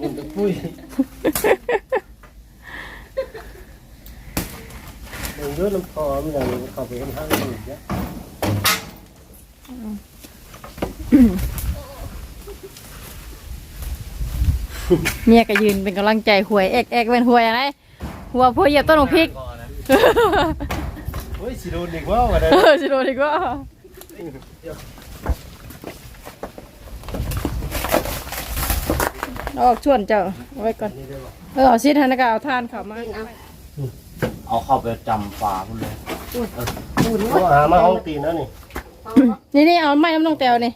มันจะปุ้ยมันเยอะน้ำคอมันอย่างเข้าไปข้างข้างมันเยอะเมียก็ยืนเป็นกำลังใจหวยเอกเอกเป็นหวยอะไรหัวพวเหยียบต้นของพริกเฮ้ยสิโดนอีกว่าวันนี้ เออสิโดนดีกว่า ออกชวนเจ้าเอาไว้ก่อนนี่ได้ป่ะเออเอาซิทานแล้วก็เอาทานเขามาเอาเข้าไปจำฟ้าพุ่นเลยเขาหามาห้องตีนแล้วนี่นี่นี่เอาไม้น้ำนองแตวนี่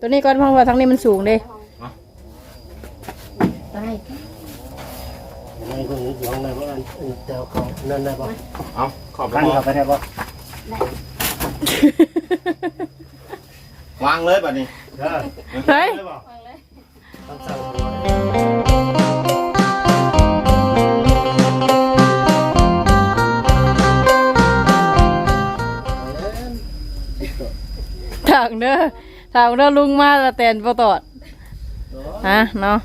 ตัวนี้ก่อนเพราะว่าทางนี้มันสูงเด้ในตรงนี้อยู่ข้างในบ้านแถวเขานั่นได้ป่ะเอาเข้าไปกันเข้าไปได้ป่ะวางเลยบัดนี้ได้เฮ้ย ได้ป่ะางเด้อทางเด้อลุงมาละแตนบ่ตอดฮะเนาะ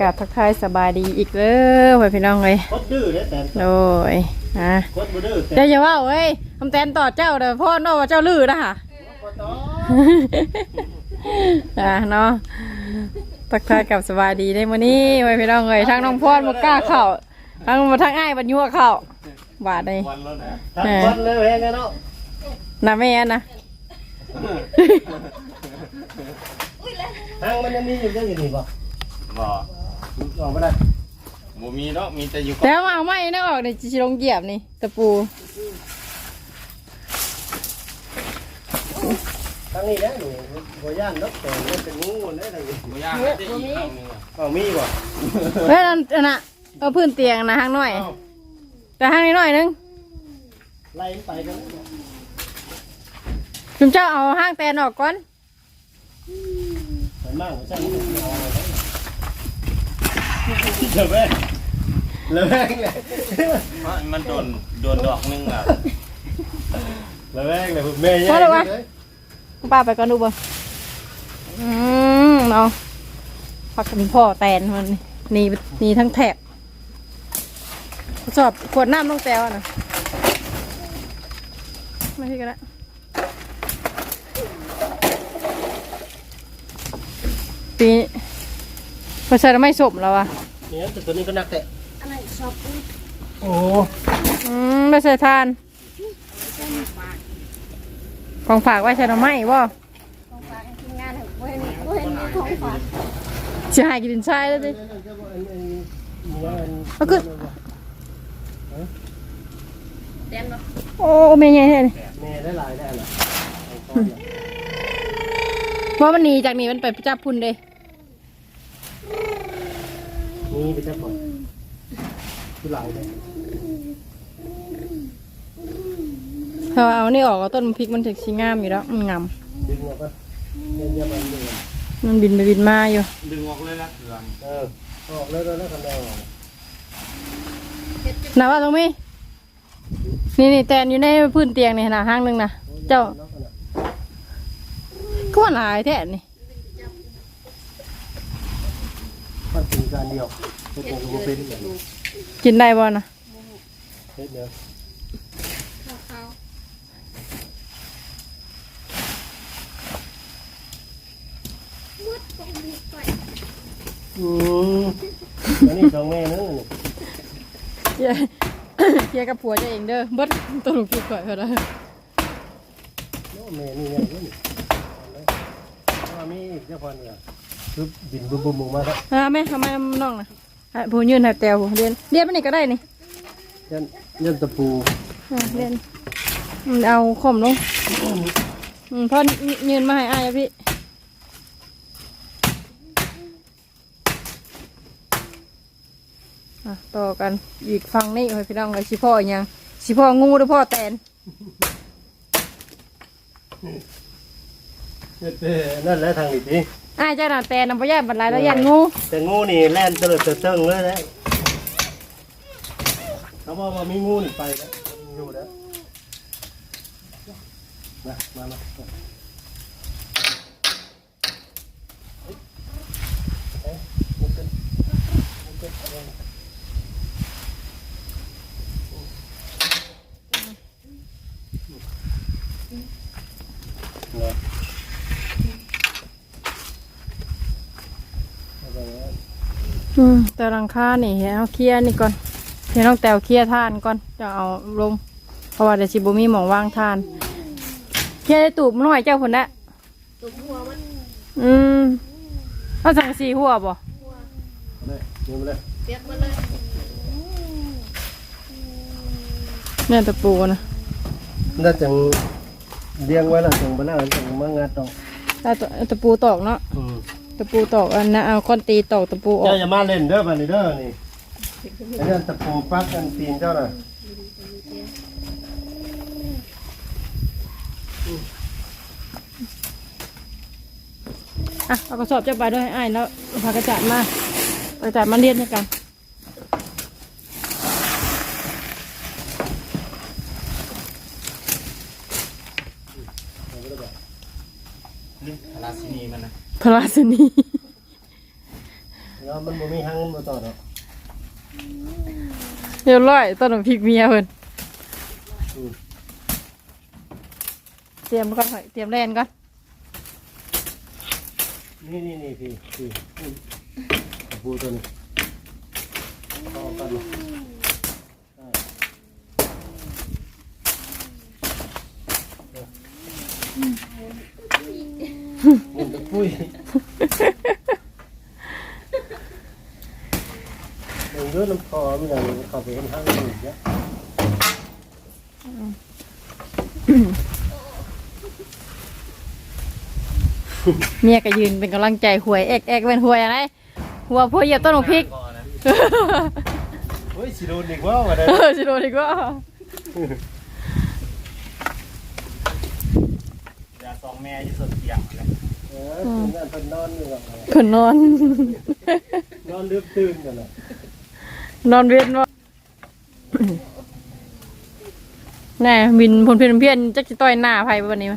กราบทักทายสบายดีอีกเด้อไว้พี่น้องเอ้ยคดดื้อเนี่ยแต่โดยฮะคดบ่ดื้อแต่เจ้าอย่าว่าเว้ยทำแตนตอดเจ้าเด้อพ่อเนาะว่าเจ้าลือนะฮะอะเนาะทักทายกับสบายดีได้มื้อนี้ไว้พี่น้องเอ้ยทางน้องพรบ่กล้าเข้าทางบ่ทางอ้ายบัดยั่วเข้าบาดเลย วันแล้วนะทั้งคนเลยแหงกันเนาะน่ะแม่นะ ทางมันยังมีอยู่ยังอยู่นี่ป่ะบ่ออกไม่ได้บ่มีเนาะมีแต่อยู่แต่ว่าเอาไม้นั่นออกนี่สิลงเหยียบนี่ตะปูทางนี้แหละนี่บ่ย่านเนาะแต่มันเป็นงูได้ทางนี้บ่ยากนะได้อีกครั้งหนึงอะเอามีป่ะเฮ้ยนั่นอันน่ะเอาพื้นเตียงนะห้างน้อย แต่ห้างนี้น้อยนึงไล่ไปกัน จุมเจ้าเอาห้างแตนออกก่อนเหมือนมากใช่ไหมเดี๋ยวแม่เลยแม่เลยเพราะมันโดนโดนดอกหนึงอะเลยแม่เลยแม่ยังเลยป้าไปก่อนดูบ่อืมเนาะพักกันพ่อแตนมันนี่นี่ทั้งแถบทดสอบขวดน้ำต้องแตวนะไม่ใช่กันล ปีภาษาไม่สมแล้วอะเนี่ยแต่ตัวนี้ก็นักแต่โอ้อืมไม่ใช่ทานของฝากไว้ใช่หรือไม่บ่จะหายกินชายแล้วดิเอาขึ้นโอ้เมย์ใหญ่แท้นี่แม่ได้หลายได้หรอเพราะมันหนีจากนี่มันไปจับพุ่นเด้ นี่ไปจับก่อนที่หลังเลยพอเอานี่ออกเอาต้นพริกมันถึงชีงามอยู่แล้ว มันงาม ดึงออกก็เยี่ยมมันเลยมันบินไปบินมาอยู่ ดึงออกเลยละเถื่อนเออออกแล้วแล้วคันแดงออกนะว่าตรงนี้นี่นี่แตนอยู่ในพื้นเตียงนี่นะห้างหนึงนะเจ้าก็ว่าหลายแท้นี่ มันเป็นการเดียวเป็นตัวรูเป็นอย่างนี้กินได้บ่นะเฮ็ดเดียวอืมอันนี้สองแม่นึงเกียร์เกียร์กับผัวเจะเองเด้อเบิดตัวหนูคิดก่อนเถอะนะโอ้แม่นี่ไงนี่ว่ามีอีกเจ้าพันเนี่ย คือบินบุบบุบบุบมาครับอ่าแม่ทำไมน้องนะอะผู้ยืนหัดแตวผู้เรียนเรียนมันนี่ก็ได้นี่ยันยันตะปูอะเรียนอืมเอาข่มลงอืมพ่อยืนมาให้อายอะพี่อะต่อกันอีกฟังนี่ให้พี่น้องเลยสิพ่ออีหยังสิพ่องูหรือพ่อแตนนั่นแหละทางนี้ที อายเจ้าหน้าแตนนำไปย่านบันไดแล้วยันงูแต่งูนี่แล่นเตลิดเตลิงเลยนะเขาบอกว่ามีงูนี่ไปแล้วอยู่แล้วมามามาเอ๊ะมุกขึ้นเนี่ยเอาไปไว้ อืมแต่หลังคานี่ให้เอาเคลียร์นี่ก่อนเดี๋ยวน้องแตวเคลียร์ทานก่อนจะเอาลง เพราะว่าเดี๋ยวสิบ่มีหมองวางทาน เคลียร์ได้ตูบมันหน่อยเจ้าคนละตุกหัวมันอืมเอาสังกะสีหัวบ่เลยยืมเลยเปียกมาเลยเนี่ยตะปูนะน่าจะเลี้ยงไว้แล้วจังบ่น่าจังมางัดดอกเอาตะเอาตะปูตอกเนาะอืม ตะปูตอกอันนะเอาก้อนตีตอกตะปูออเจ้ากอย่ามาเล่นเด้อบัดนี้เด้อนี่ไอ้นั่นตะปูปักกันตีนเจ้าน่ะอะเอากระสอบเจ้าไปด้วยให้อ้ายแล้วเอาพากระจาดมาเอากระจาดมาเรียนด้วยกันนี่ราชินีมันนะ พระราชนีแล้วมันบ่มีหังมันบ่ต่อดอกเรียบร้อยต้นของพริกเมียเพิ่นเตรียมก่อนหอยเตรียมแลนก่อนนี่นี่นี่พี่พี่อืมตะปูตัวนี้เข้ากันอ่า นี่ตะปุ้ยเบิ่งเด้อน้ำคอมันอย่างเข้าไปเห็นหังมันอีกเยอะเมียก็ยืนเป็นกำลังใจหวยเอกเอกเป็นหวยอะไรหัวพวเหยียบต้นของพริกก่อนนะเฮ้ยสิโดนอีกว่าวันนี้เออสิโดนอีกว่า อยาซองแม่ที่สุดเสียงเลย เออ ตื่นนั่นเพิ่นนอนอยู่กับคนนอน นอนลืมตื่นกันน่ะนอนเวียนว่าแน่บินพลเพียนเพียนจักจิต้อยหน้าไผวันนี้ไหม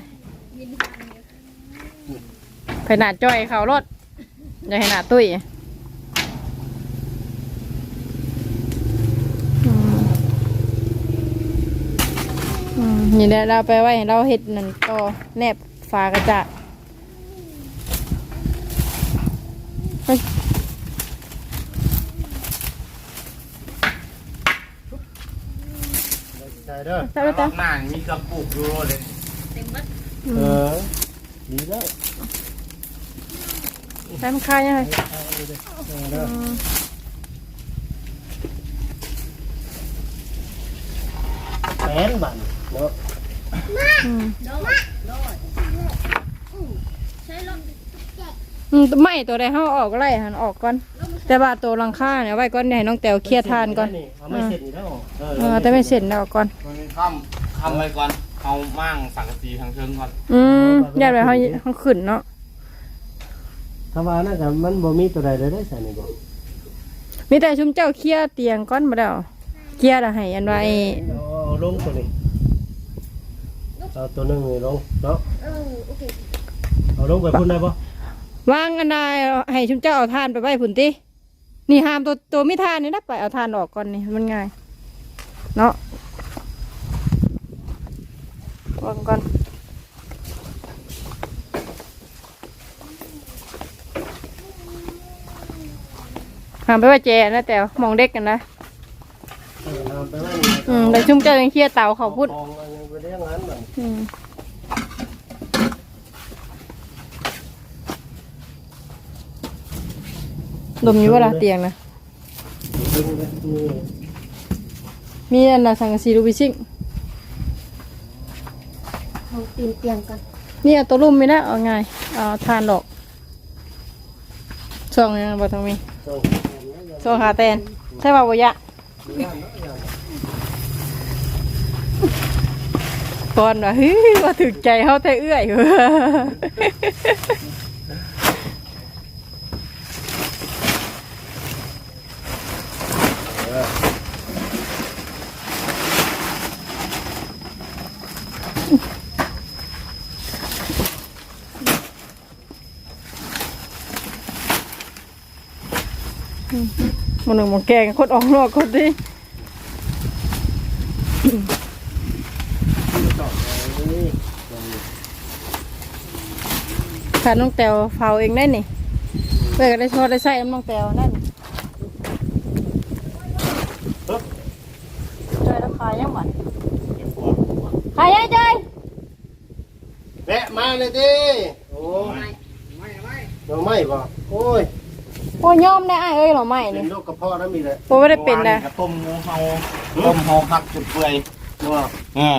ไผหน้าจ้อยเขารถอย่าให้หน้าตุ้ยอืมอืมนี่แหละเราไปไว้ให้เราเห็ดนั่นก็แนบฝากระจาด เฮ้ยใช่เด้อจับไปจับหน้ามีกระปุกอยู่เลยเต็มมัดเออดีแล้วใช้มันคายยังไงเออเด้อแปนบันเนาะอืมโดดโดดใช้ลม อืมไม่ตัวใดเขาออกก็ไล่หันออกก่อน แต่ว่าตัวหลังค่าเนี่ยไว้ก่อนเนี่ยให้น้องแตวเคลียร์ทานก่อนเอาไม่เสร็จนี่แล้วเออแต่ไม่เสร็จแล้วเอาก่อน มันมีข้ามข้ามไปก่อนเอามั่งสังกะสีทางเชิงก่อนอืมญาติไปเขาเขาขึ้นเนาะถ้าว่านั่นก็มันบ่มีตัวใดเลยได้ใส่นี่บ่มีแต่ชุมเจ้าเคลียร์เตียงก่อนมาแล้วเคลียร์ละให้อันไว้เอาเอาลงตัวนี้เอาตัวหนึงนี่ลงเนาะเออโอเคเอาลงไปพุ่นได้บ่ วางอันใดให้ชุมเจ้าเอาทานไปไว้พุ่นตินี่ห้ามตัวตัวไม่ทานนี่นะไปเอาทานออกก่อนนี่มันง่าย เนาะวางก่อนห้ามไปไว่าแจนะแต่มองเด็กกันนะเออเอาไปไว้อืมแต่ชุ่มเจ้ายังเคลียร์เตาเขาพูดกองอันยังไปเลี้ยงงานบัดอืม ดมอยู่เวลาเตียงนะ มีอันนะสังกะสีรูบิชิงเอาตีนเตียงกันนี่เอาตัวรุ่มไม่ได้เอาไงเอาทานดอกช่องยังบ่ต้องมีช่องหาแตนใช่ป่าวบ่ยะก่อนว่าเฮ้ยว่าถึกใจเขาแต่เอื้อย มันหนึ่งมันแกงคนออกนอกคนที่ต่อไปนี่ขาน้องแตวเฝ้าเองได้นี่เพื่อก็ได้ชดได้ใส่น้ำน้องแตวนั่นจอยราคายังหวานขายยังจอยแวะมาเลยดิโอ้ยหน่อไม้บ่โอ้ย โอ้ยยอมได้อ้ายเอ้ยหรอไม่เป็นี่นโรคกระเพาะแล้วมีเลยโอ้ไม่ได้เป็นนะกระต้มงูเห่าต้มเห่าคักจุดเปื่อยว่าเออ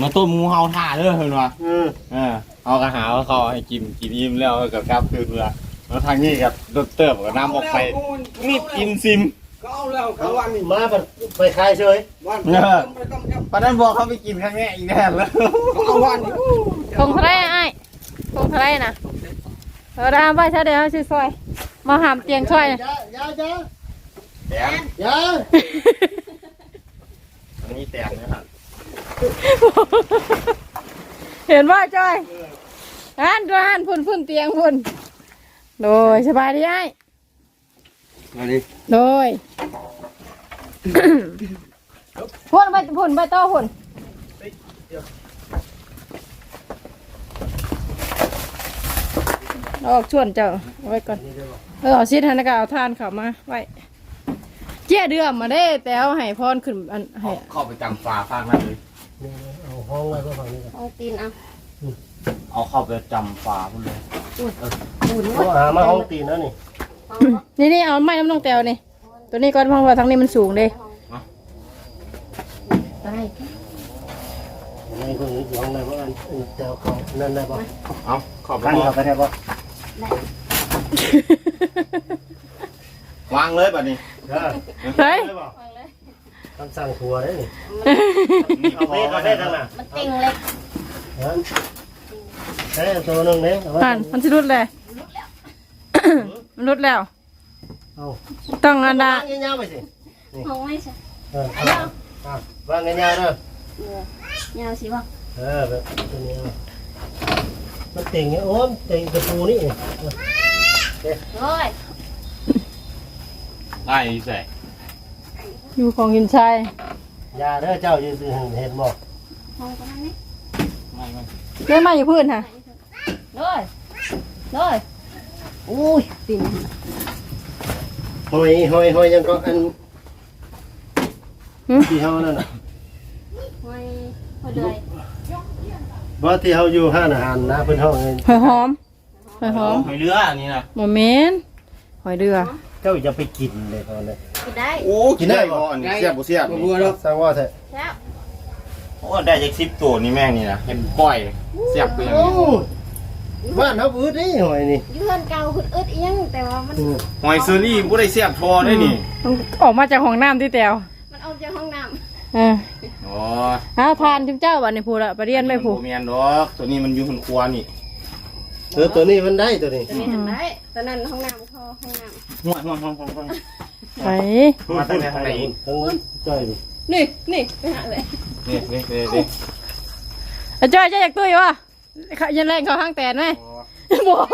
มาต้มงูเห่าท่าเด้อเห็นปะเออเออเอากระหาว่าเขาให้กินกินอิ่มแล้วกับกลับคืนเรือแล้วทางนี้กับดรเติบกับน้ำออกไปมีดกินซิมก็เอาแล้วเอาเขาวันนี้มาบัดไปขายเฉยวันเออไม่ต้องจับปะนั้นบอกเขาไปกินครั้งแรกอีกแน่แล้วเอาวันนี้ทงเท่าไรอะอ้ายทงเท่าไรนะเออได้ไปใช่เดี๋ยวชื่อซอย มาหามเตียงซอยน่ะยาอยาอยาแตนอยาอันนี้แตนนะครับเห็นว่าจอยอ่านด้วยอ่านพุ่นพุ่นเตียงพุ่นโดยสบายดีไอ้มาดิโดยพุ่นไปพุ่นไปต่อพุ่นเอาออกชวนเจ้าเอาไว้ก่อน เออเอาซีทันแล้วก็เอาทานเขามาไว้เจี๊ยเดือมมาได้แต่เอาให้พรขึ้นอันให้เข้าไปจำฟ้าข้างนั้นเลยนี่เอาห้องไว้ก็ฝั่งนี้ก่อนเอาตีนเอาเอาเข้าไปจำฟ้าพุ่นเลยบุญเอาหามาห้องตีนแล้วนี่นี่นี่เอาไม้น้ำนองแตวนี่ตัวนี้ก่อนเพราะว่าทางนี้มันสูงเลยไปในคนนี้อยู่ห้องไหนบ้างอันเจ้าของนั่นได้ป่ะเอาเข้าไปขั้นเข้าไปได้ป่ะ วางเลยแบบนี้ได้เฮ้ยได้ป่ะคำสั่งทัวร์ได้นี่นี่เอาไปก็ได้ทั้งนั้นมันติงเล็กนั่นเฮ้ยตัวหนึงเนี่ยเอาไว้ผ่านมันสิรุดเลย มันรุดแล้ว เอาต้องอันดาวางเงี้ยาวๆไปสิห้องไม่ใช่เออเอาเอาวางเงี้ยาวๆเด้อ เออเงาสิบ่เออแบบตัวนี้เอามันเต่งเงี้ยโอ้มเต่งกระปูนี่โอ้ ยได้ใส่อยู่ของหินชายยาเด้อเจ้าอยู่ซื่อเห็นบ่ห้องประมาณนี้ไม่ไม่เล่นมาอยู่พื้นค่ะเลยเลยอุ้ยตีนหอยหอยหอยยังก็อันหึที่เฮานั่นน่ะห้อยห้อยเลยบ่ที่เฮาอยู่ห้านอาหารนะเพิ่นเฮาเองหอยหอม หอยหอมหอยเรืออันนี้นะโมเมนหอยเดือเจ้าอย่าไปกินเลยตอนนี้กินได้โอ้กินได้บ่อันนี้เสียบบ่เสียบมานี่บัวแล้วสร้างว่าแท้แล้วโอ้ได้จากสิบตัวนี่แม่งนี่นะเห็นปล่อยเสียบไปอย่างโอ้นี้บ้านเฮาอืดนี่หอยนี่ยืนเก่าคุณอึดอีหยังแต่ว่ามันอืมหอยเซอรี่บ่ได้เสียบทอได้นี่มันออกมาจากห้องน้ำที่แตวมันออกจากห้องน้เอออ๋อเอาทานจุ๊บเจ้าบัดในผูละไปเรียนไม่ผูบ่แม่นดอกตัวนี้มันอยู่บนครัวนี่ เออตัวนี้มันได้ตัวนี้ำตัวนี้ทำได้ตอนนั้นห้องน้ำพอห้องน้ห่วยห่วยห่วยห่วยห่วยไปมาตั้งแต่ทางไหนทั้งจ้อยนี่ำนี่นี่ไปหาเลยนี่นี่นี่นี่อาจ้อยจะอยากตุ้ยวะเขายันแรงเขาห้างแตนไหมบอก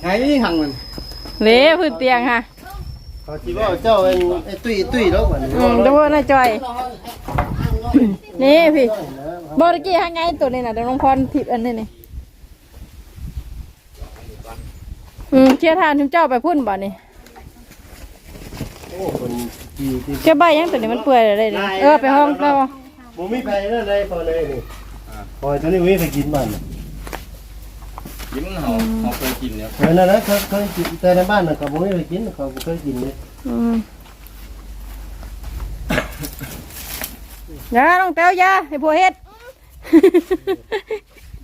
ใช้หังมันเละพื้นเตียงค่ะเขาสิว่าเจ้าไอ้ไอ้ตุ้ยตุ้ยดอกบัดนี้อืมดูว่าน่าจอย นี่พี่บอตะกี้ห้างไงตัวนี้น่ะเดี๋ยวน้องพรทิพย์อันนี้นี่อืม เชี่ยทานจุ๊บเจ้าไปพุ่นบ่นี่โอ้คนที่ที่แค่ใบยังตัวนี้มันเปื่อยเลยนี่เออไปห้องเราบ่มีไปนั่นเลยพอเลยนี่หอยตัวนี้มีไปกินบ้านกินเฮาเฮาเคยกินเนี่ยเออนั่นนะเคยเคยกินแต่ในบ้านน่ะก็บ่มีไปกินเขาบ่เคยกินเลยอืมยาน้องแต้วยาให้ผัวเฮ็ด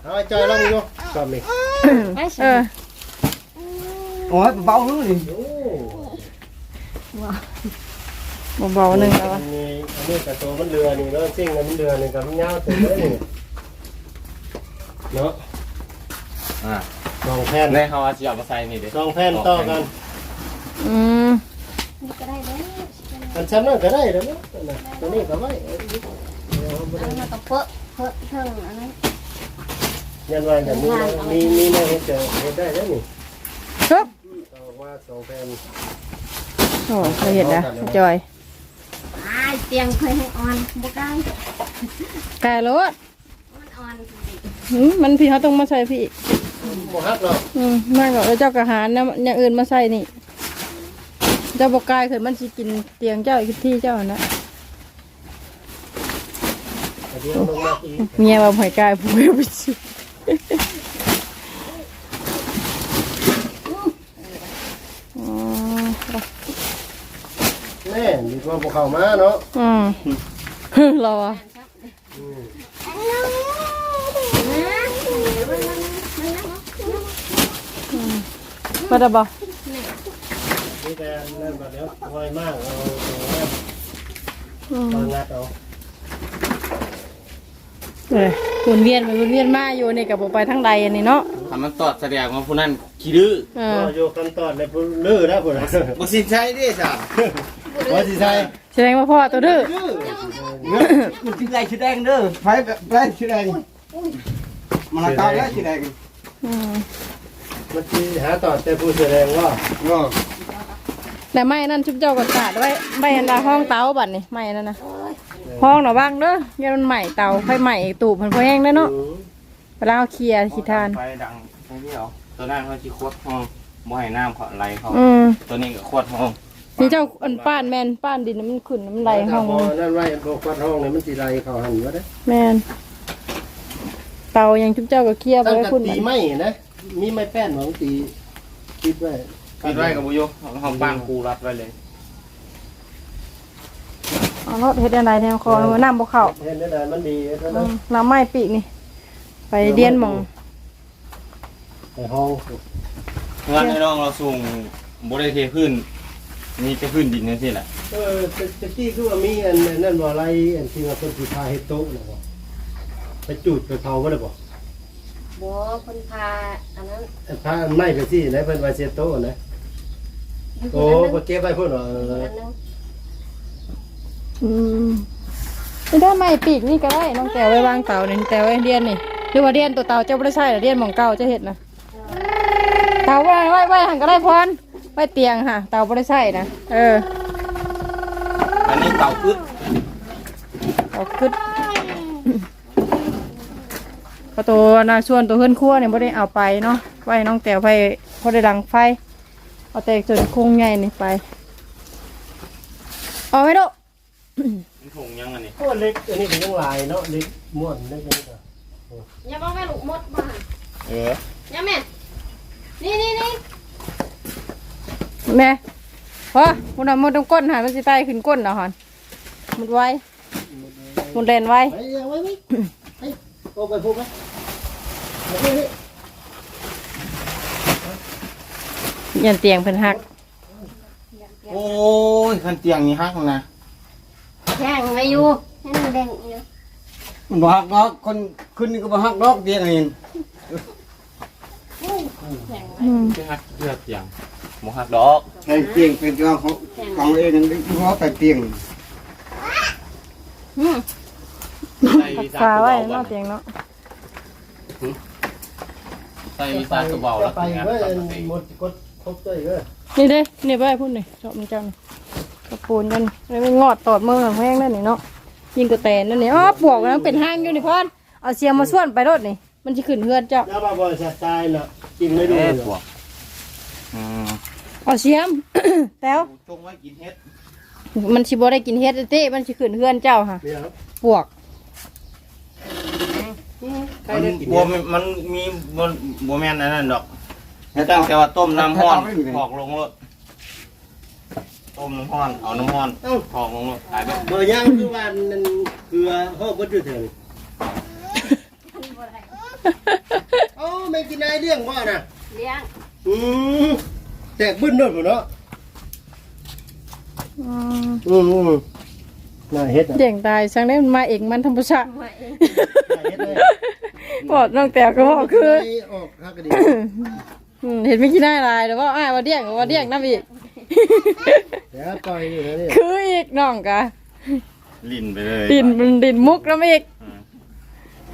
เอาไอ้จ้อยลองอยู่ชอบนี่เออโอ้ยเบาเลยโอ้เบาๆหนึ่งแล้วอัอะนนี้อันนี้กระโตมันเรือนี่แล้วซิ่งมันเรือนี่ก็มันยาวเต็มเลยนี่เนาะอ่าสองแผ่นในเฮาสิเอามาใส่นี่เด้สองแผ่นต่อกันอืมนี่ก็ได้เลยมันชั้นนั้นก็ได้แล้วเนาะตัวนี้ก็ไว้อันนั้นก็เปอะเปอะเทิงอันนั้นยันว่าอย่างนี้นะมีมีแนวเฮ็ดจะเฮ็ดได้แล้วนี่ครับต่อ มาสองแผ่นโอ้เคยเห็นนะจอยไอ้เตียงเคยให้อ่อนบ่ได้กายรถมันอ่อนหืมมันพี่เขาต้องมาใส่พี่อีกบ่ฮักหรอกอืมนั่งก่อนแล้วเจ้ากระหารนะอย่างอื่นมาใส่นี่ เจ้าบอกกายเขินมันสิกินเตียงเจ้าอีกที่เจ้านะแต่เดี๋ยวลงมาอีกเมียว่าหอยกายผู้ไปสิ แน่ดีกว่าพวกเขามาเนาะอืมรอมาดับบ่นี่แต่นั่นแบบเนี้ยง่อยมากเอาเอางัดเอาเอ้ยวนเวียนไปวนเวียนมาอยู่นี่กับผมไปทั้งใดอันนี้เนาะทำมันตอดแสดงว่าผู้นั้นขี้ดื้อเอก็ออยู่ขั้นตอนในผู้ลื้อนะพุ่นบ่สินใช้ดิจ้ะ ว่าสิใช่แสดงว่าพ่อตัวดื้อมันสีแดงสีแดงเด้อไฟแบบแดงสีแดงมันละเก้าแล้วสีแดงอืมมันสิหาตอนแต่ผู้แสดงว่าก็แต่ไม่นั่นชุบเจ้าก็ขาดไว้ไม่อันดาห้องเตาบัดนี่ไม่นั่นนะห้องหนอบ้างเด้อเงี้ยมันใหม่เตาไฟใหม่ตูบมันพอแห้งได้อเนาะเวลาเอาเคลียร์ขี้ทานไฟดังตรงนี้เหรอตัวนั้นเขาสิควดห้องบ่ให้น้ำเขาไหลเขาอืมตัวนี้ก็ควดห้อง นี่เจ้าอันป้านแมนป้านดินน่ะมันขึ้นมันไหลห้องพอนั่นไว้พวกวัดห้องเนี่ยมันสิไหลเข้าหันอยู่เด้แมนเตายังชุบเจ้าก็เคลียร์ไปตั้งไว้แต่พุ่นตีไม้นะ มีไม้แป้นของตีคิดไว้ปิดไว้กับบุยุห้องบ้านกูรัดไว้เลยเอารถเฮ็ดอะไรแนวคอมันน้ำบ่เข้าเห็นได้มันดีเท่าอืนั้นมน้ำไม้ปีกนี่ ไปเดียนหมองในห้อง งานในน้องเราส่งบ่ได้เทพื้น มีแต่พื้นดินนั่นสิแหละเออจะจะกี้คือว่ามีอันนั่นบ่อะไรอันที่ว่าคนสิพาเฮ็ดโต๊ะน่ะบ่ไปจูดไปเผาบ่ได้บ่บ่คนพาอันนั้นอันพาอันไม้ไปสิไหนเพิ่นว่าเสียโต๊ะนะอยู่โอ้คนบ่นั้นเก็บไว้พุ่นว่าเออยู่คนอนั้นอืมไม่ได้ไม้ปีกนี่ก็ได้น้องแตวไว้วางเตาเนี่ยแตวไว้เดียนนี่หรือว่าเดียนตัวเตาเจ้าบ่ได้ใช่หรอเดียนหมองเก่าจะเห็ดนะเตาไว้ไว้ไว้หันก็ได้พร ไว้เตียงค่ะ เตาบ่ได้ใช่นะเออ อันนี้เต่าอึดเอาขึ้นประตูนะส่วนตัวเฮือนครัวเนี่ยบ่ได้เอาไปเนาะ ไว้น้องแตวไปพอได้ดังไฟ เอาแต่จนคงใหญ่นี่ไปเอาไว้ดูมันถุงยังอันนี้โอ้เล็กอันนี้ก็ยังหลายเนาะเล็กม่วนเล็กนี่ก็อย่าบอกแม่ลูกมดมาเอออย่าแม่ นี่นี่นี่ แม่พอมันเอาหมดตรงก้นหันมันสิไตขึ้นก้นเอาหันหมดไว้หมดแลนไว้ไปเอาไว้ไหมไปโอ้ไปพูดไหมเอาไปนี่ยันเตียงเพิ่นหักโอ้ยคันเตียงนี่ฮักนะแข่งไว้อยู่ให้มันแดงอยู่มันบ่ฮักดอกคนขึ้นนี่ก็บ่ฮักดอกเดียงนี่อืม จะฮักเลือกเตียง บ่ฮักดอกใส่เตียงเป็นของของของเองนั่นเพราะแต่เตียงอืมใส่ผักวีซ่าฟ้าตัวไว้เบาเนาะบ่เตียงเนาะใส่วีซ่าตัวเบาแล้วไปทำงานเว้ยปกติหมดกดครบเลยเว้ยนี่เด้นี่ไว้พุ่นนี่ชอบมันเจ้านี่กระปูนกันแล้วมันงอดตอดมือของแห้งนั่นนี่เนาะยิงกระแตนนั่นนี่อ๋อปวกมันเป็นห้างอยู่นี่พ่อนเอาเสียมมาส่วนไปรถนี่มันจะขึ้นเฮือนเจ้า แล้วมาบริษัทตายน่ะกินไม่ดูเอ๊ะเลยพวกอืม เอาเสียมแต้วจงไว้กินเฮ็ดมันสิบ่ได้กินเฮ็ดเต้มันสิขึ้นเฮือนเจ้าค่ะเนี่ยครับปวกใครได้กินบัวเนี่ยมันมันมีบนบัวแม่นอันนั้นดอกตั้งแต่ว่าต้มน้ำห้อนพอกลงรถต้มน้ำห้อนเอาน้ำห้อนพอกลงรถขายไปเบอร์ย่างคือวันนั้นคือห้องบดอยู่เถิงโอ้ไม่กินนายเรื่องว่าน่ะเลี้ยงอืม แตกบึ้นด้วยผมเนาะอืมอืมอืมน่าเฮ็ดอะเดี่ยงตายสังได้มันมาเองมันธรรมชาติมาเองน่าเฮ็ดเลย บอกน้องแตวก็บอกคือออกฮักกะดีอืมเห็นไม่คิดได้ลายแต่ว่าอ้ายว่าเดี่ยงว่าเดี่ยงน้ำอีก เดี๋ยวปล่อยอยู่นะนี่คืออีกน้องกะลิ่นไปเลยดินมันดินมุกน้ำอีกอืม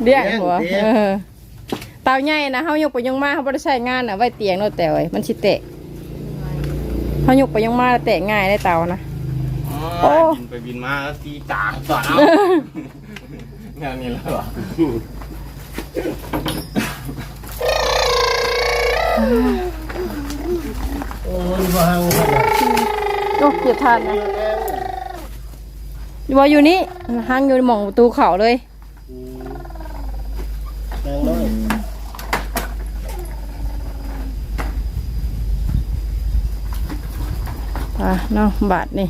เดี่ยงหัวเออเตาใหญ่นะเฮายกไปยกมาเขาบ่ได้ใช้งานน่ะไว้เตียงโน่นแต่ไว้มันสิเตะ เขายกไปยังมาแตกง่ายได้เตานะ โอ้ บินไปบินมาแล้วตีจ่าต่อเอาแนวนี้แล้วเหรอโอ้ยบ่หังกันนะโอ้เกียบทานนะว่าอยู่นี่ห้างอยู่หมองประตูเขาเลย อืมแดงน้อย อะ เนาะบาทนี่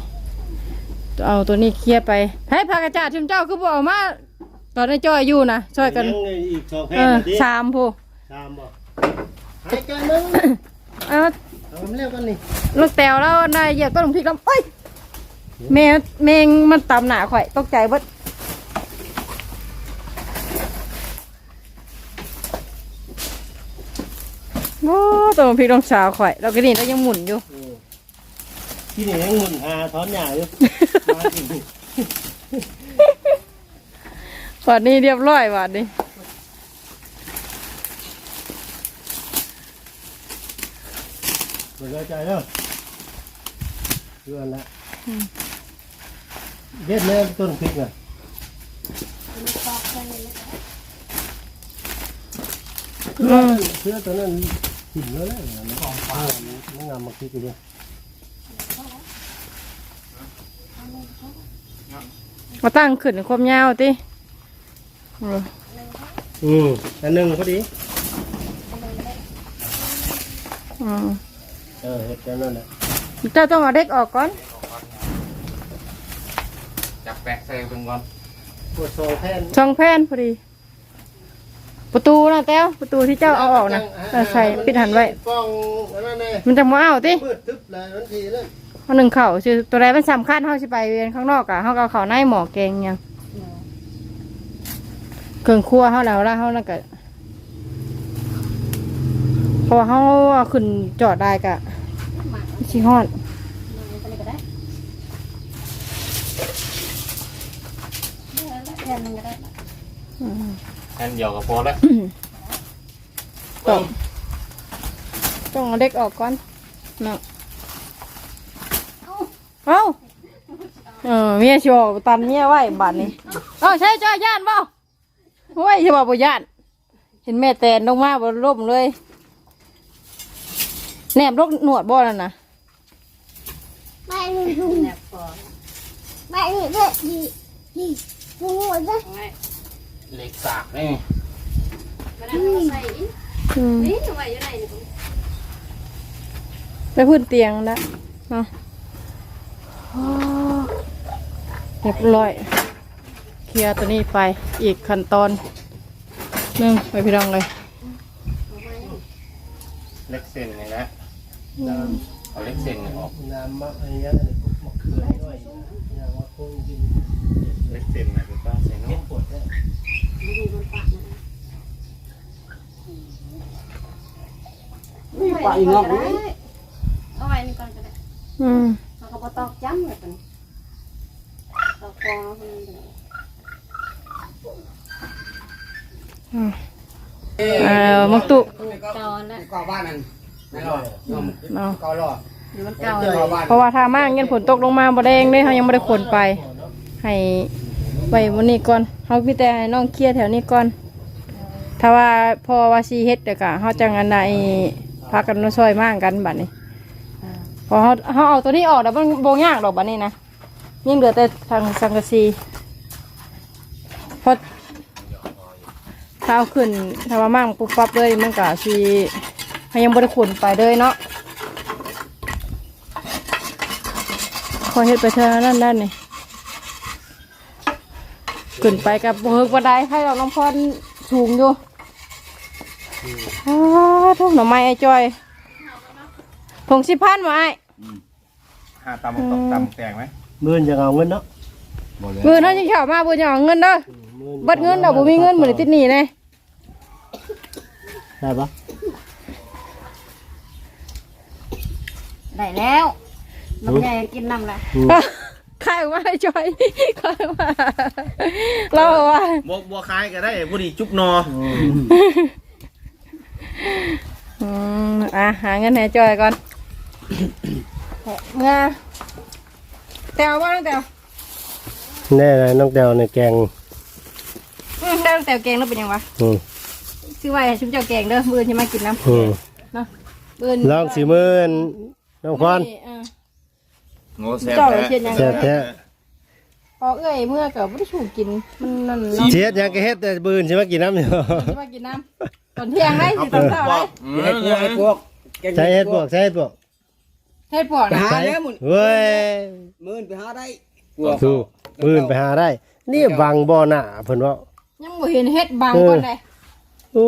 เอาตัวนี้เคลียร์ไป ให้พากระจาดชิมเจ้าคือบอกมา ตอนนี้จ้อยอยู่นะช่วยกันยังไงอีกสองแผ่เอนอน่ะดิสามผู้สามบ่หายใจมึงเอาเอามันเร็วกันนี่ลูกแตวแล้วนายเหยียบต้นพริกแล้วเอ้ยแมงแมงมันตำหนาข่อยตกใจเบิดโอ้ต้นพริกต้องสาวข่อยแล้วก็นี่เรายังหมุนอยู่ อืม ที่นี่ยังหมุนหาถอนหญ้าอยู่มาถึงนี่วันนี้เรียบร้อยวันนี้เปิดใจเด้อเดือนละเด็ดเลยต้นพริกน่ะเพื่อเพื่อตัวนั้นหินแล้วแหละมันออกปลามันงามมาคิดกันเลย มาตั้งขึ้นความยาวติเอออืมอันหนึ่งพอดีอืมเออเห็ดกันนั่นแหละเจ้าต้องเอาเด็กออกก่อน จับแปะใส่เป็นก่อนปวดโซ่แทนช่องแผ่นพอดี ประตูนะแต้วประตูที่เจ้าเอาออกนะเออใส่ปิดหันไว้ ป้องอันนั้นแน่มันจะมาเอาติมืดทึบเลยมันทีเลย เอาหนึ่งเข่าคือตัวใดมันสำคัญเฮาสิไปเวียนข้างนอกอะเฮาก็เอาเข่าในหมอแกงหยังเครื่องครัวเฮาแล้วละเฮานั่นก็เพราะว่าเฮาเอาขึ้นจอดได้กะชิฮอดแค่นึงก็ได้อืมแค่เดียวก็พอแล้วต้องต้องเอาเด็กออกก่อนเนาะ เอ้าเออเมียชัวตันเมียไว้บัดนี้เอ้าใช่จ้าย่านบ่โอ้ยจะบอกบ่ย่าน เห็นแม่แตนลงมาบนร่มเลยแนบลกหนวดบ่นั่นนะไม่มีลุงแนบพอไม่มีเด็กดีดีลุงหมดเลยเอาไว้เหล็กสากนี่มานั่งเอาใส่อีกอืมนี่เอาไว้อยู่ไหนนี่ไปพื้นเตียงแล้วเนาะอ้าว เรียบร้อย เคลียร์ตัวนี้ไปอีกขั้นตอนหนึ่งไปพี่น้องเลยเล็กเส้นนี่แหละเอาเล็กเส้นนี่ออกน้ำมะอะไรเงี้ยมะเขือด้วยอย่างว่าคงกินเล็กเส้นนะคือป้าใส่เก็เนาะบปวดเนี่ยไปงอกก็ได้เอาไว้นี่ก่อนก็ได้อืม เราก็บ่ตอกจ้ำเลยกันตอกฟองเอาคนนี้ก็ได้เอ่อมักตุเก่าแล้วก็บ้านนั่นไม่รอดเนาะก็รอดมันเก่าก็บ้านเพราะว่าถ้ามากเงี้ยฝนตกลงมาบ่แดงเลยเขายังไม่ได้ขนไป ให้ไว้วันนี้ก่อนเขาพี่แต่ให้น้องเคลียร์แถวนี้ก่อน ถ้าว่าพอว่าซีเฮ็ดเดี๋ยวก็เขาจังอันใดพากันมาช่วยมากกันบัดนี้ พอเขาเขาเอาตัวนี้ออกแล้วมันโบยากดอกบัดนี้นะยิ่งเหลือแต่ทางสังกะสีเพราะถ้าเอาขึ้นถ้าว่ามั่งปุ๊บปั๊บเลยมันก็สีเขายังบ่ได้ขนไปเลยเนาะพอเฮ็ดไปเท่านั้นนั่นนี่ขึ้นไปกับเบิกบันไดให้เราน้องพรสูงอยู่อ้าวทุกหน่อไม้ไอ้จอยผงสิพันมาไอ้ หาตำตกตำแตงไหมมื่นจะเอาเงินเนาะมือน้องจะเข่ามาบุญจะเอาเงินเด้อเบัดเงินเด้อบุมีเงินมือติดหนี้เลยได้ปะได้แล้วลำไยกินน้ำละขายออกมาไอ้จอยขายออกมาเราบอกว่าบัวบัวคายก็ได้ผู้ดีจุกนออืมอะหาเงินให้จอยก่อน เมื่อแตวว่าน้องแตวแน่เลยน้องแต้วในแกงอืมได้น้องแตวแกงแล้วเป็นยังวะอืมซื้อไว้ให้ชุบเจ้าแกงเด้อมื้อที่มากินน้ำอืมเนาะมื้อลองสีมือน้องพรเออ โง่แซ่บเจ้าแท้เฮ็ดหยัง แซ่บแท้พอเอ้ยเมื่อก็บ่ได้ถูกกินมันนั่นเนาะเชียดยังก็เฮ็ดแต่บืนใช่ไหมกินน้ำอยู่สิมากินน้ำตอนเที่ยงได้สิตอนเช้าได้เฮ็ดพวกเฮ็ดพวกใช้เฮ็ดบวกใช้เฮ็ดบวก เฮ็ดปวดไปนะหาแล้วมึงเว้ยมื่นไปหาได้ถูกบืนไปหาได้ นี่บังบ่อหน้าเพิ่นว่ายังบ่เห็นเฮ็ดบางก่อนเลยโอ้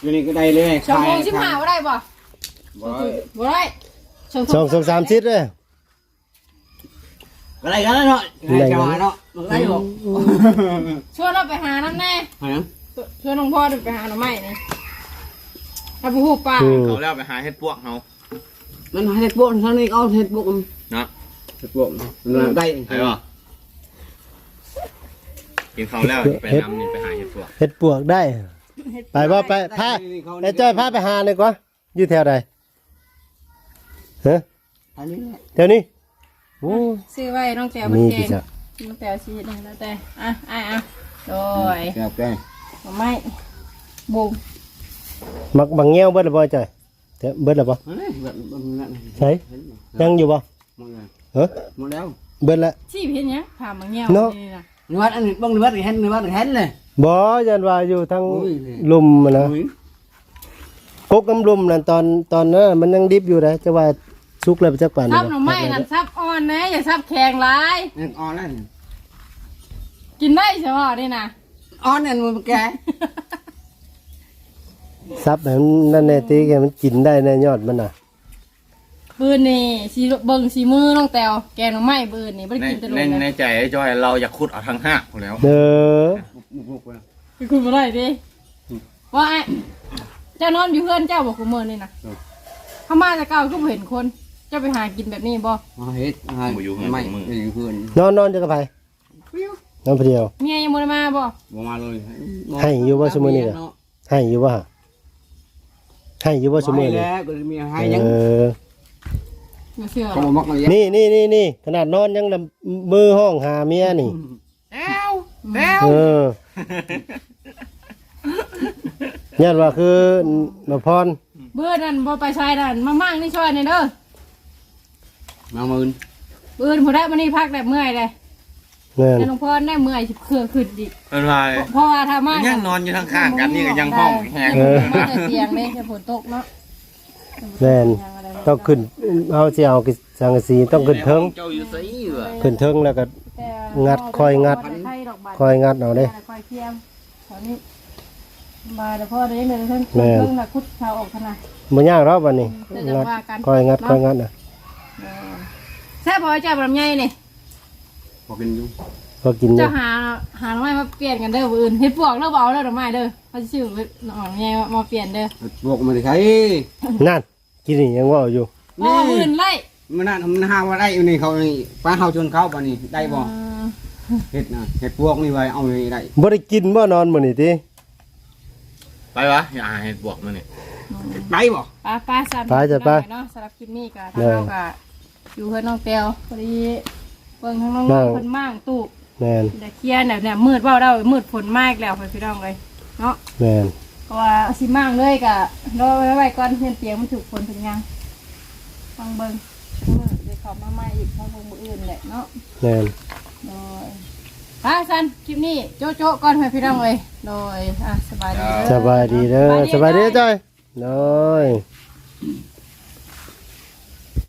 อยู่นี่ก็ได้เลยสองโมงสิบห้าบ่ได้บ่บ่บ่ได้สองสองสองสามชิดเลยก็ได้กันแล้วเนาะให้ชาวเนาะมันได้บ่ชวนเราไปหาน้ำแน่ฮะชวนหลวงพ่อไปหาหน่อไม้นี่ถ้าผู้ฮู้ป่าอืมเขาแล้วไปหาเฮ็ดพวกเฮา มันเฮ็ดพวกทางนี้เอาเฮ็ดพวกนะเฮ็ดพวกมันได้ไปบ่กินข้าวแล้วไปนำนี่ไปหาเฮ็ดพวกเฮ็ดปวกได้ ไปบ่ไปพาไอ้จ้อยพาไปหาหน่อยกว่าอยู่แถวใดฮะอันนี้แถวนี้โอ้ซื้อไว้น้องแจ๋วมีเก่กี่งจ้ะน้องแจ๋วสิได้แล้วแต่อะอะอะโดยแก้วแก้หน่อไม้บุงมักบังเงี้ยวเบิดและบ่จ้อยเดี๋ยวเบิดและบ่เฮ้ยแบบมันนั่นใช่ยังอยู่ บ่หมดแล้วเฮ้ยหมดแล้วเบิดละที่เห็นหยังผ่ามาเงี้ยวเนาะนี่นะนวัดอันนี้บ้างนวัดเห็นนวัดเห็นเลยบ่ยันว่าอยู่ทางอุ้ยลุมอะนะกกน้ำลุมนั่นตอนตอนนั้นมันยังดิบอยู่นะจะว่าสุกแล้วไปจักป่านซับหน่อไม้นั่นซับอ่อนนะอย่าซับแข็งหลายนี่อ่อนแล้วกินได้ใช่ป่ะนี่นะอ่อนเนี่ยมันแก่ ซับให้มันนั่นแน่ตีแกมันกินได้แน่ยอดมันน่ะปืนนี่สีเบิ่งสีมือน้องแตวแกงหน่อไม้ปืนนี่ไม่ในได้กินแตลในอดในเลยใจไอ้จอยเราอยากขุดเอาทางห้างพอแล้วเด้อบุกๆไปไปคุยมาได้ดิว่าไอ้เจ้านอนอยู่เพื่อนเจ้าบอกกูเมินนี่นะเขามาจะเก่าก็บ่เห็นคนเจ้าไปหากินแบบนี้บ่มาเฮ็ดไม่อยู่เพื่อนนอนนอนจะกับไผนอนผู้เดียว เมียยังบ่ได้มาบ่บ่มาเลยให้อยู่ว่าชั่วโมงนี้น่ะให้อยู่ว่า ให้อยู่ว่าชั่วโมงให้นี้แล้วก็มีให้เอยังอไม่เชื่อหรเขาอกบ่มักเลยนี่นี่นี่นี่ขนาดนอนยังลำมือห้องหาเมียนี่ แล้วแล้วเออญาติว่าคือมาพรเบื่อนั่นบ่ไปชายนั่นมามั่งนี่ช่วยนี่เด้อมามื่นเบื่อผู้ได้มานี่พักแบบเมื่อยเลย เงินแต่หลวงพ่อได้เมื่อยสิเครือขึ้นดิเป็นไรเพราะว่าถ้ามายังนอนอยู่ข้างๆกันนี่ก็ยังห้องแหงมาแต่เตียงเลยจะฝนตกเนาะแม่นต้องขึ้นเอาสิเอาสังกะสีต้องขึ้นเทิง เจ้าอยู่ไสอยู่อะขึ้นเทิงแล้วก็แต่งัดคอยงัดบ่ไดอกบาดคอยงัดเอาเด้ คอยเทียมตอนนี้มาเดี๋ยวพ่อได้เงินเพิ่งแม่นเพิ่งน่ะคุดเท้าออกขนาดบ่ยากหรอกบัดนี้เดี๋ยวจะงัดว่ากันคอยงัดคอยงัดน่ะแซ่บพอเจ้าบำไยนี่ พอกินอยู่พอกินอเจ้ายู่หาหาหน่อไม้มาเปลี่ยนกันเด้อผู้อื่นเฮ็ดปวกเลิกเอาเด้อหน่อไม้เด้อเขาสิซื้อหน่อไม้มาเปลี่ยนเด้อพวกมันใช้นั่น กินนี่ยังเว่าอยู่พ่ออื่นไล่มันน่ามันหาว่าได้อยู่นี่เขานี่ป้าเฮาจนเขาปานนี้ได้บ่เออเฮ็ดนะเฮ็ดพวกนี่ไว้เอานี่ได้บ่ได้กินบ่นอนมื้อนี้ติไปวะอย่าหาเฮ็ดบวกมาเนี่ยได้บ่ป้าป้าสั่นไปจ้ะไป เนาะสำหรับคลิปนี้ก็ทางเราก็อยู่เพื่อนน้องเตียวพอดี เบิ่งทางน้องนั่งเพิ่นมั่งตู้แม่นเดี๋ยวเคลียร์เนี่ยเนี่ยมืดเว้าได้มืดฝนมากแล้วพี่น้องเลยเนาะแม่นเพราะว่าเอาสิมั่งเลยก็รอไว้ไว้ก่อนเพื่อนเตียงมันถูกฝนถึงยังฟังเบิ่งมืดเดี๋ยวเขามาใหม่อีกทางวงมืออื่นแหละเนาะแม่นโดยไปสันคลิปนี้โจ๊ะโจ๊ะก่อนให้พี่น้องเลยโดยอะสบายดีเด้อสบายดีเด้อสบายดีจ้อยน้อยส